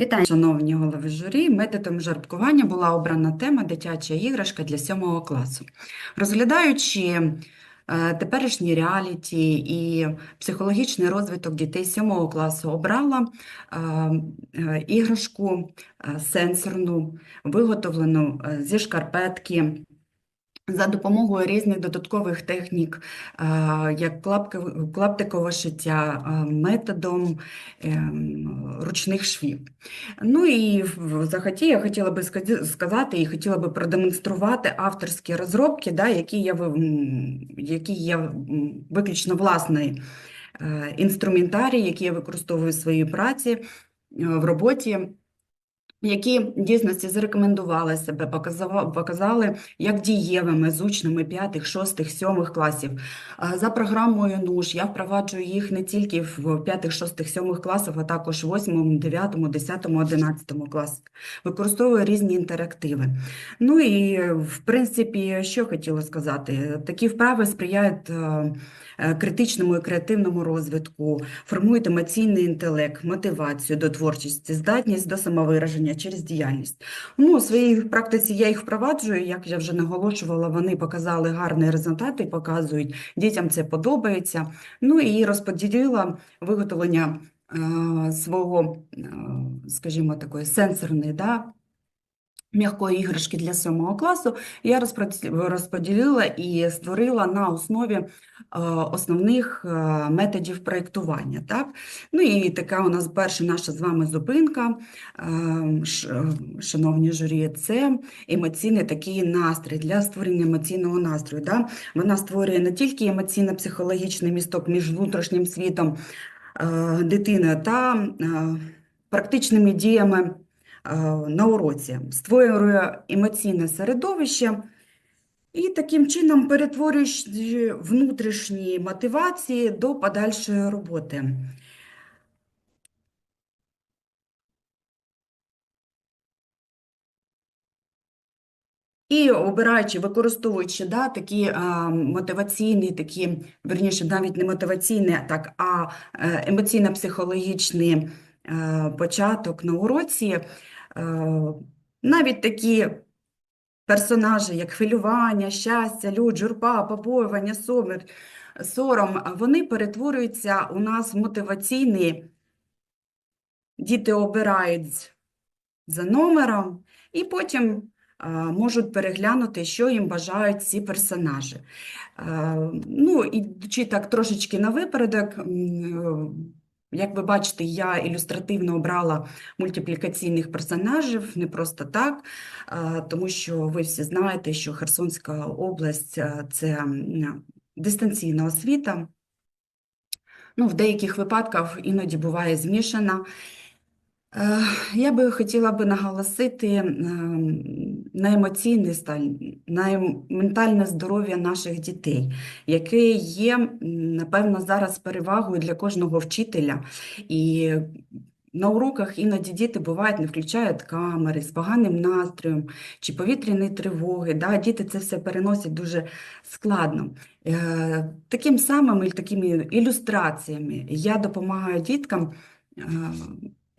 Вітаю, шановні голови журі. Методом жеребкування була обрана тема дитяча іграшка для 7 класу. Розглядаючи е, теперішні реаліті і психологічний розвиток дітей 7 класу, обрала е, е, іграшку сенсорну, виготовлену зі шкарпетки. За допомогою різних додаткових технік, е, як клаптикове шиття, е, методом ем, ручних швів. Ну і в захоті я хотіла би сказати і хотіла би продемонструвати авторські розробки, да, які я, які я виключно власний е, інструментарій, який я використовую в своїй праці, в роботі які дійсності зарекомендували себе, показали як дієвими з учнями 5, 6, 7 класів. За програмою НУШ я впроваджую їх не тільки в 5, 6, 7 класах, а також в 8, 9, 10, 11 класах. Використовую різні інтерактиви. Ну і, в принципі, що хотіла сказати, такі вправи сприяють е, е, критичному і креативному розвитку, формують емоційний інтелект, мотивацію до творчості, здатність до самовираження через діяльність. Ну, у своїй практиці я їх впроваджую, як я вже наголошувала, вони показали гарні результати, показують, дітям це подобається. Ну і розподілила виготовлення е, свого, е, скажімо, такої сенсорної, да, м'якої іграшки для 7 класу я розподілила і створила на основі е, основних е, методів проєктування. Так? Ну і така у нас перша наша з вами зупинка, е, шановні журі, це емоційний такий настрій для створення емоційного настрою. Да? Вона створює не тільки емоційно-психологічний місток між внутрішнім світом дитини та практичними діями на уроці, створює емоційне середовище і таким чином перетворює внутрішні мотивації до подальшої роботи. І обираючи, використовуючи да, такі а, мотиваційні, такі, верніше, навіть не мотиваційні, так, а е, емоційно-психологічний е, початок на уроці, е, навіть такі персонажі, як хвилювання, щастя, лють, журба, побоювання, сомір, сором, вони перетворюються у нас в мотиваційні. Діти обирають за номером і потім а, можуть переглянути, що їм бажають ці персонажі. Е, Ну, ідучи так трошечки на випередок, як ви бачите, я ілюстративно обрала мультиплікаційних персонажів не просто так, тому що ви всі знаєте, що Херсонська область – це дистанційна освіта. Ну, в деяких випадках іноді буває змішана. Е, Я би хотіла би наголосити на емоційний стан, на ментальне здоров'я наших дітей, яке є, напевно, зараз перевагою для кожного вчителя. І на уроках іноді діти бувають, не включають камери з поганим настроєм чи повітряні тривоги. Да? Діти це все переносять дуже складно. Е, Таким самим такими ілюстраціями я допомагаю діткам е,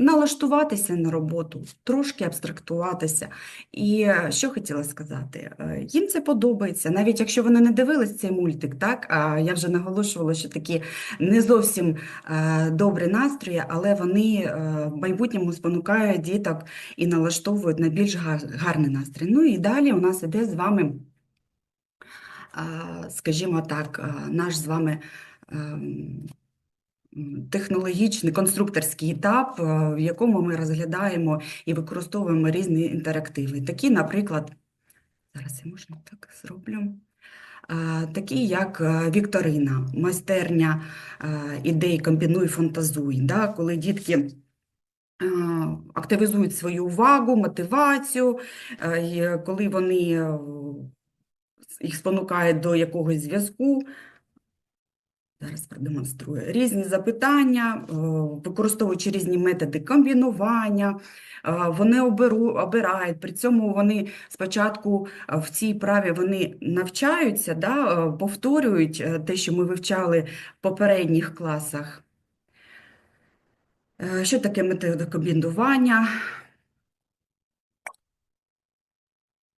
налаштуватися на роботу, трошки абстрактуватися. І е, що хотіла сказати, Е, їм це подобається, навіть якщо вони не дивились цей мультик, так, а я вже наголошувала, що такі не зовсім е, добрі настрої, але вони в майбутньому спонукають діток і налаштовують на більш гарний настрій. Ну і далі у нас іде з вами, скажімо так, наш з вами ем, технологічний конструкторський етап, е, в якому ми розглядаємо і використовуємо різні інтерактиви. Такі, наприклад, зараз я можна так зроблю. Е, Такі як е, вікторина, майстерня ідей комбінуй, фантазуй, да? коли дітки активізують свою увагу, мотивацію, коли вони їх спонукають до якогось зв'язку, Зараз продемонструю. Різні запитання, е, використовуючи різні методи комбінування, е, вони обирають, при цьому вони спочатку е, в цій праві вони навчаються, да, повторюють те, що ми вивчали в попередніх класах. Що таке методи комбінування?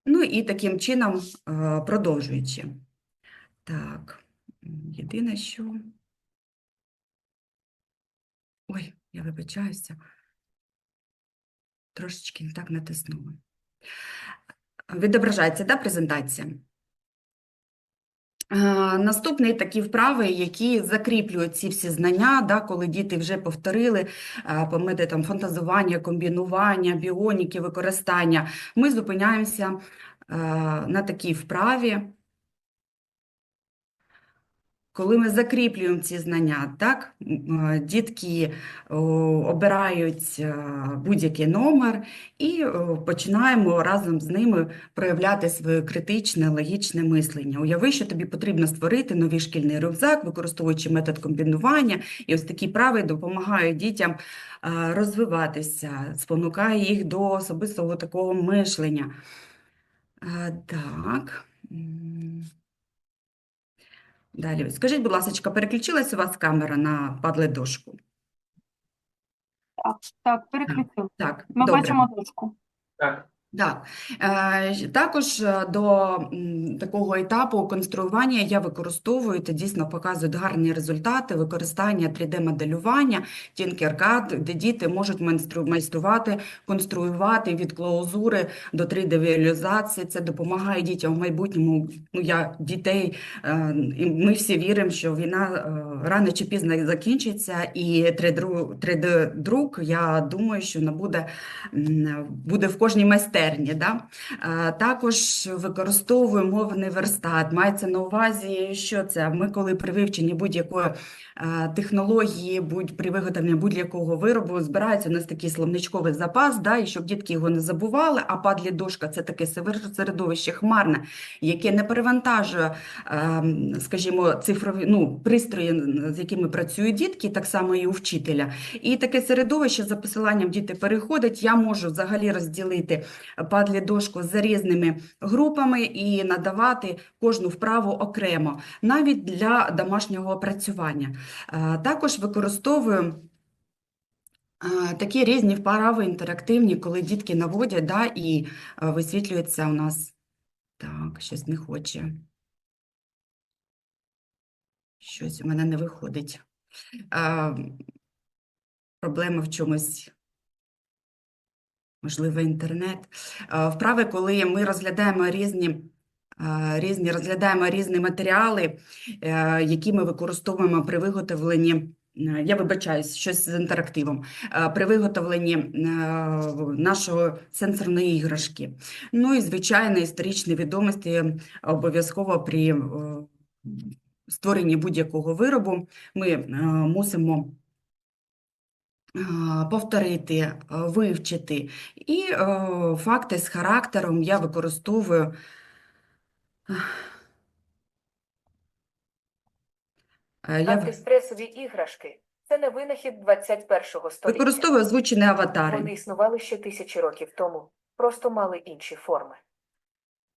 Ну і таким чином продовжуючи. Так, єдине, що. Ой, я вибачаюся. Трошечки не так натиснула. Відображається, да, презентація? Е, Наступний такі вправи, які закріплюють ці всі знання, да, коли діти вже повторили е, по методам фантазування, комбінування, біоніки, використання. Ми зупиняємося е, на такій вправі, коли ми закріплюємо ці знання, так, е, дітки обирають е, будь-який номер і починаємо разом з ними проявляти своє критичне, логічне мислення. Уяви, що тобі потрібно створити новий шкільний рюкзак, використовуючи метод комбінування, і ось такі вправи допомагають дітям е, розвиватися, спонукає їх до особистого такого мишлення. Е, Так. Далі. Скажіть, будь ласка, переключилась у вас камера на падле-дошку? Так, так, переключив. Так, Ми добре. бачимо дошку. Так, Так. Е, Також е, до такого етапу конструювання я використовую, та дійсно показують гарні результати використання 3D-моделювання, Tinkercad, де діти можуть майстру- майструвати, конструювати від клаузури до 3D-візуалізації. Це допомагає дітям в майбутньому. Ну, я дітей, е, і ми всі віримо, що війна рано чи пізно закінчиться, і 3D-друк, я думаю, що набуде буде в кожній майстерні. Да? Е, Також використовую мовний верстат. Мається на увазі, що це? Ми, коли при вивченні будь-якої технології, будь при виготовленні будь-якого виробу, збирається у нас такий словничковий запас, да? і щоб дітки його не забували, а падлі дошка це таке середовище хмарне, яке не перевантажує, скажімо, цифрові ну, пристрої, з якими працюють дітки, так само і у вчителя. І таке середовище за посиланням діти переходять. Я можу взагалі розділити падлі дошку за різними групами і надавати кожну вправу окремо, навіть для домашнього опрацювання. Е, Також використовую е, такі різні вправи інтерактивні, коли дітки наводять, да, і е, висвітлюється у нас. Так, щось не хоче. Щось у мене не виходить. Проблема в чомусь. Можливо, інтернет. Е, Вправи, коли ми розглядаємо різні, е, різні, розглядаємо різні матеріали, е, які ми використовуємо при виготовленні. Я вибачаюсь, щось з інтерактивом. При виготовленні нашої сенсорної іграшки. Ну і, звичайно, історичні відомості обов'язково при створенні будь-якого виробу ми мусимо повторити, е, вивчити. І е, факти з характером я використовую. е, Антистресові іграшки це не винахід 21-го століття. використовую озвучені аватари. Вони існували ще тисячі років тому, просто мали інші форми.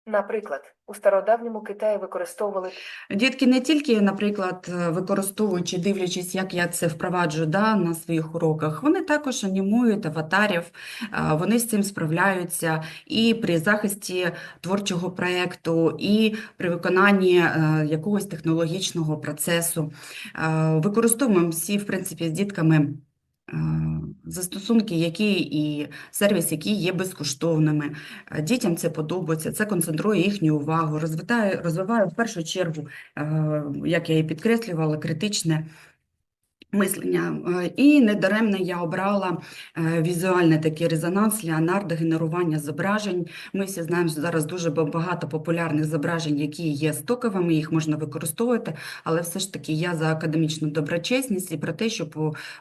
Наприклад, у стародавньому Китаї використовували Дітки не тільки, наприклад, е, використовуючи, дивлячись, як я це впроваджую да, на своїх уроках, вони також анімують аватарів, вони з цим справляються і при захисті творчого проєкту, і при виконанні е, якогось технологічного процесу. Е, Використовуємо всі, в принципі, з дітками. Е, Застосунки, які і сервіс, які є безкоштовними. Е, Дітям це подобається, це концентрує їхню увагу, розвиває, розвиває в першу чергу, е, як я і підкреслювала, критичне мислення. Е, І недаремно я обрала е, візуальний такий резонанс Леонардо, генерування зображень. Ми всі знаємо, що зараз дуже багато популярних зображень, які є стоковими, їх можна використовувати, але все ж таки я за академічну доброчесність і про те, щоб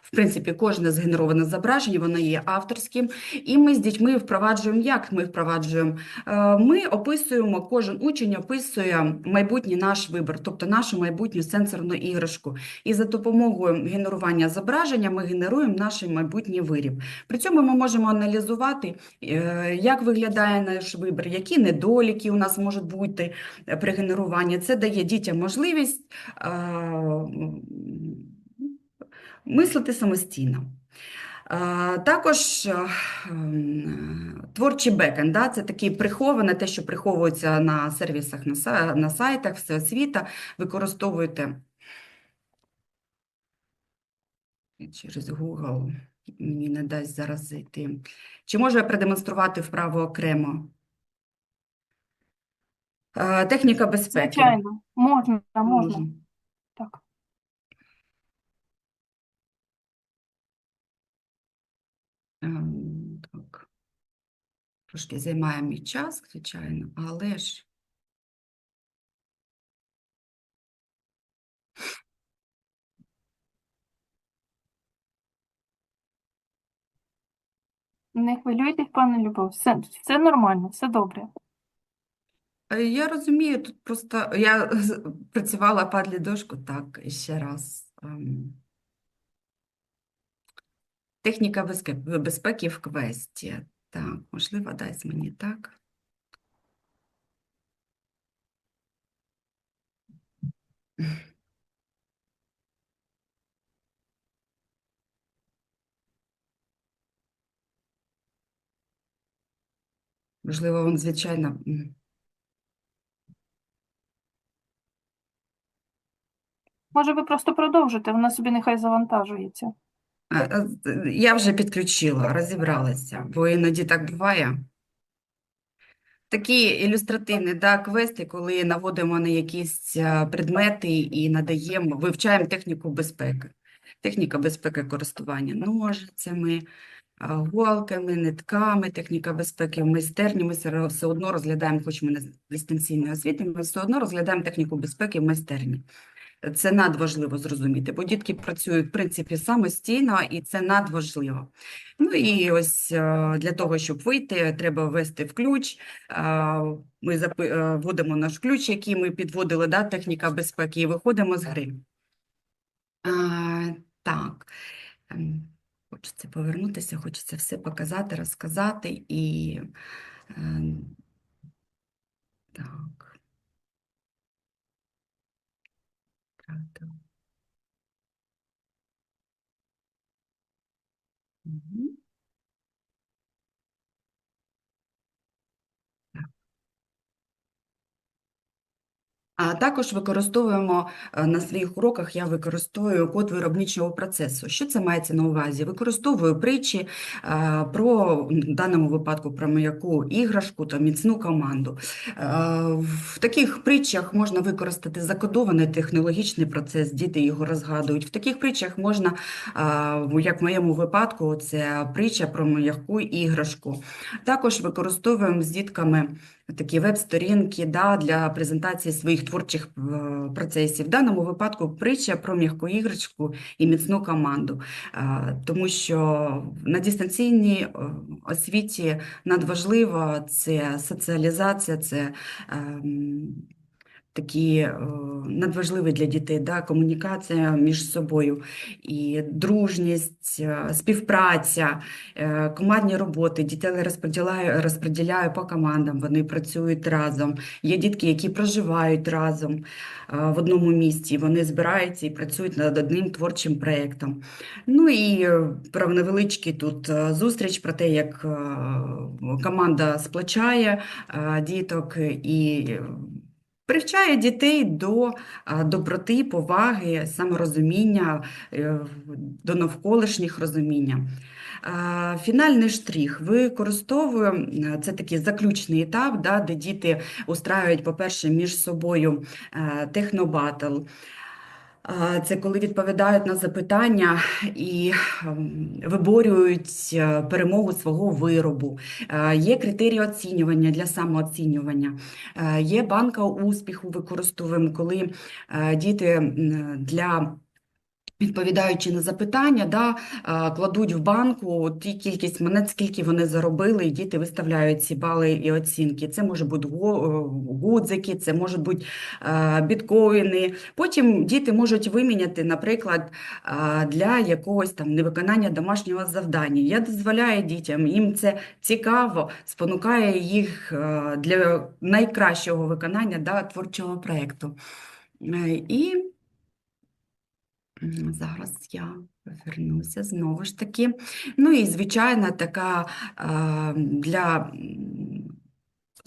в принципі кожне згенероване зображення, воно є авторським. І ми з дітьми впроваджуємо, як ми впроваджуємо? Е, Ми описуємо, кожен учень описує майбутній наш вибір, тобто нашу майбутню сенсорну іграшку. І за допомогою генерування зображення ми генеруємо наш майбутній виріб. При цьому ми можемо аналізувати, е, як виглядає наш вибір, які недоліки у нас можуть бути при генеруванні. Це дає дітям можливість мислити самостійно. Також е, творчий бекенд, да, це такі приховане, те, що приховується на сервісах, на, сайтах, все освіта. Використовуйте через Google, мені не дасть зараз зайти. Чи можу я продемонструвати вправу окремо? Е, Техніка безпеки. Звичайно, можна, можна. Можна. Так. Ем, Так. Трошки займає мій час, звичайно, але ж. Не хвилюйтесь, пане Любов, все, все нормально, все добре. Е, Я розумію, тут просто я працювала падлі дошку, так, ще раз. Ем, Техніка безпеки в квесті. Так, можливо, дасть мені так. Можливо, він, звичайно. Може, ви просто продовжите, вона собі нехай завантажується. Я вже підключила, розібралася, бо іноді так буває. Такі ілюстративні да, квести, коли наводимо на якісь предмети і надаємо, вивчаємо техніку безпеки. Техніка безпеки користування ножицями, а, голками, нитками, техніка безпеки в майстерні. Ми все одно розглядаємо, хоч ми не дистанційної освіти, ми все одно розглядаємо техніку безпеки в майстерні. Це надважливо зрозуміти, бо дітки працюють, в принципі, самостійно, і це надважливо. Ну і ось е, для того, щоб вийти, треба ввести в ключ. Е, Ми е, вводимо наш ключ, який ми підводили, да, техніка безпеки, і виходимо з гри. Е, Так. Хочеться повернутися, хочеться все показати, розказати і ем, так. Правда. А також використовуємо е, на своїх уроках, я використовую код виробничого процесу. Що це мається на увазі? Використовую притчі е, про, в даному випадку, про м'яку іграшку та міцну команду. Е, В таких притчах можна використати закодований технологічний процес, діти його розгадують. В таких притчах можна, як в моєму випадку, це притча про м'яку іграшку. Також використовуємо з дітками такі веб-сторінки да, для презентації своїх творчих е, процесів. В даному випадку притча про м'яку іграшку і міцну команду, Е, тому що на дистанційній е, освіті надважливо це соціалізація, це такі е, надважливі для дітей, да, комунікація між собою, і дружність, е, співпраця, е, командні роботи. Дітей розподіляю, розподіляю по командам, вони працюють разом. Є дітки, які проживають разом в одному місті, вони збираються і працюють над одним творчим проєктом. Ну і про невеличкий тут зустріч про те, як команда сплачає діток і привчає дітей до доброти, поваги, саморозуміння, е, до навколишніх розуміння. Фінальний штрих використовую, е, це такий заключний етап, да, де діти устраюють, по-перше, між собою е, технобатл. Це коли відповідають на запитання і ем, виборюють е, перемогу свого виробу. Е, Є критерії оцінювання для самооцінювання. Е, Є банка успіху, використовуємо, коли діти для Відповідаючи на запитання, да, кладуть в банку ті кількість монет, скільки вони заробили, і діти виставляють ці бали і оцінки. Це може бути е, гудзики, це можуть бути е, біткоїни. Потім діти можуть виміняти, наприклад, для якогось там невиконання домашнього завдання. Я дозволяю дітям, їм це цікаво, спонукає їх е, для найкращого виконання да, творчого проєкту. І Зараз я повернуся знову ж таки. Ну і звичайно, така для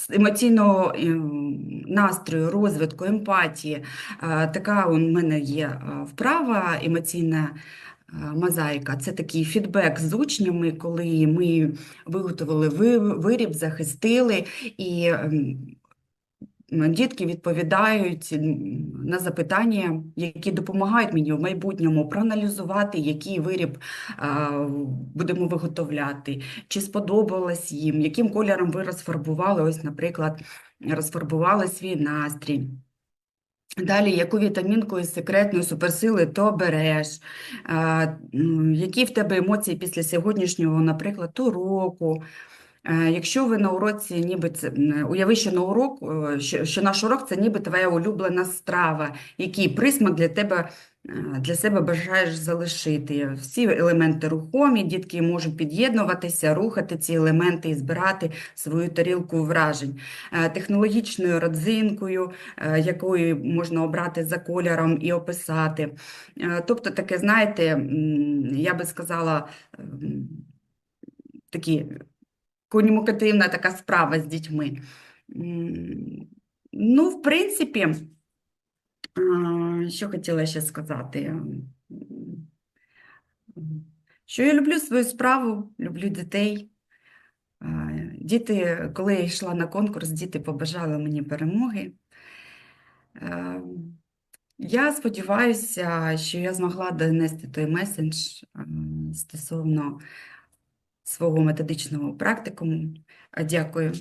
емоційного ем, настрою, розвитку, емпатії. Така у мене є вправа емоційна. Мозаїка це такий фідбек з учнями, коли ми виготовили виріб, захистили, і ем, дітки відповідають на запитання, які допомагають мені в майбутньому проаналізувати, який виріб будемо виготовляти, чи сподобалось їм, яким кольором ви розфарбували, ось, наприклад, розфарбували свій настрій. Далі, яку вітамінку із секретної суперсили то береш, а, які в тебе емоції після сьогоднішнього, наприклад, уроку. Е, Якщо ви на уроці, ніби це уяви, що на урок, е, що, що наш урок це ніби твоя улюблена страва, який присмак для тебе е, для себе бажаєш залишити. Всі елементи рухомі, дітки можуть під'єднуватися, рухати ці елементи і збирати свою тарілку вражень. Технологічною родзинкою, якою можна обрати за кольором і описати. Тобто таке, знаєте, я би сказала, м, такі комунікативна така справа з дітьми. Ну, в принципі, що хотіла ще сказати? Що я люблю свою справу, люблю дітей. Діти, коли я йшла на конкурс, діти побажали мені перемоги. Я сподіваюся, що я змогла донести той меседж стосовно свого методичного практикуму. Дякую.